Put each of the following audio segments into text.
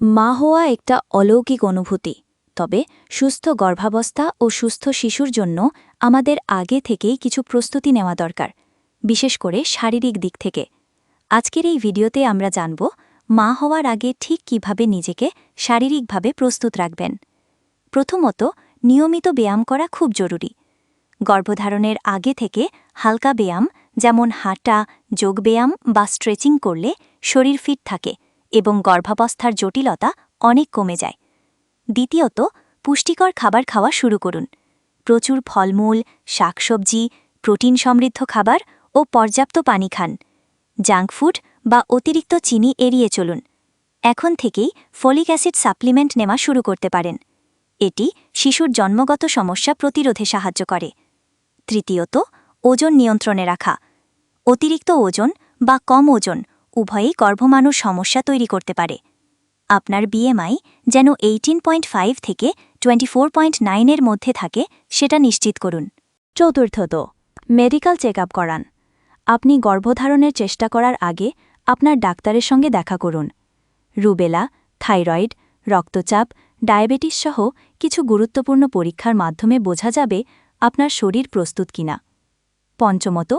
মা হওয়া একটা অলৌকিক অনুভূতি। তবে সুস্থ গর্ভাবস্থা ও সুস্থ শিশুর জন্য আমাদের আগে থেকেই কিছু প্রস্তুতি নেওয়া দরকার, বিশেষ করে শারীরিক দিক থেকে। আজকের এই ভিডিওতে আমরা জানব মা হওয়ার আগে ঠিক কীভাবে নিজেকে শারীরিকভাবে প্রস্তুত রাখবেন। প্রথমত, নিয়মিত ব্যায়াম করা খুব জরুরি। গর্ভধারণের আগে থেকে হালকা ব্যায়াম, যেমন হাঁটা যোগব্যায়াম বা স্ট্রেচিং করলে শরীর ফিট থাকে। এবং গর্ভাবস্থার জটিলতা অনেক কমে যায়। দ্বিতীয়ত, পুষ্টিকর খাবার খাওয়া শুরু করুন। প্রচুর ফলমূল, শাকসবজি, প্রোটিন সমৃদ্ধ খাবার ও পর্যাপ্ত পানি খান। জাঙ্ক ফুড বা অতিরিক্ত চিনি এড়িয়ে চলুন। এখন থেকেই ফলিক অ্যাসিড সাপ্লিমেন্ট নেওয়া শুরু করতে পারেন। এটি শিশুর জন্মগত সমস্যা প্রতিরোধে সাহায্য করে। তৃতীয়ত, ওজন নিয়ন্ত্রণে রাখা। অতিরিক্ত ওজন বা কম ওজন উভয়েই গর্ভমানুর সমস্যা তৈরি করতে পারে। আপনার বিএমআই যেন এইটিন পয়েন্ট ফাইভ থেকে টোয়েন্টি ফোর পয়েন্ট নাইনের মধ্যে থাকে, সেটা নিশ্চিত করুন। চতুর্থত মেডিকেল চেক আপ করান। আপনি গর্ভধারণের চেষ্টা করার আগে আপনার ডাক্তারের সঙ্গে দেখা করুন। রুবেলা থাইরয়েড রক্তচাপ ডায়াবেটিস সহ কিছু গুরুত্বপূর্ণ পরীক্ষার মাধ্যমে বোঝা যাবে আপনার শরীর প্রস্তুত কিনা। পঞ্চমত,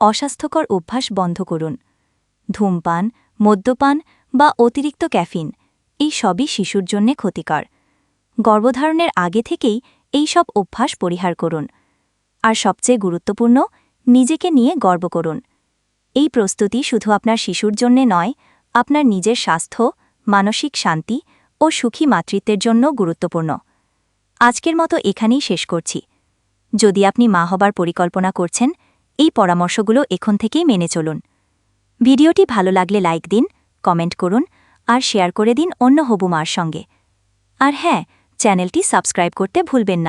অস্বাস্থ্যকর অভ্যাস বন্ধ করুন। ধূমপান, মদ্যপান বা অতিরিক্ত ক্যাফিন, এই সবই শিশুর জন্যে ক্ষতিকর। গর্ভধারণের আগে থেকেই এই সব অভ্যাস পরিহার করুন। আর সবচেয়ে গুরুত্বপূর্ণ, নিজেকে নিয়ে গর্ব করুন। এই প্রস্তুতি শুধু আপনার শিশুর জন্যে নয়, আপনার নিজের স্বাস্থ্য, মানসিক শান্তি ও সুখী মাতৃত্বের জন্য গুরুত্বপূর্ণ। আজকের মতো এখানেই শেষ করছি। যদি আপনি মা হবার পরিকল্পনা করছেন, এই পরামর্শগুলো এখন থেকেই মেনে চলুন। ভিডিওটি ভালো লাগলে লাইক দিন, কমেন্ট করুন, আর শেয়ার করে দিন অন্য হবুমার সঙ্গে। আর হ্যাঁ চ্যানেলটি সাবস্ক্রাইব করতে ভুলবেন না।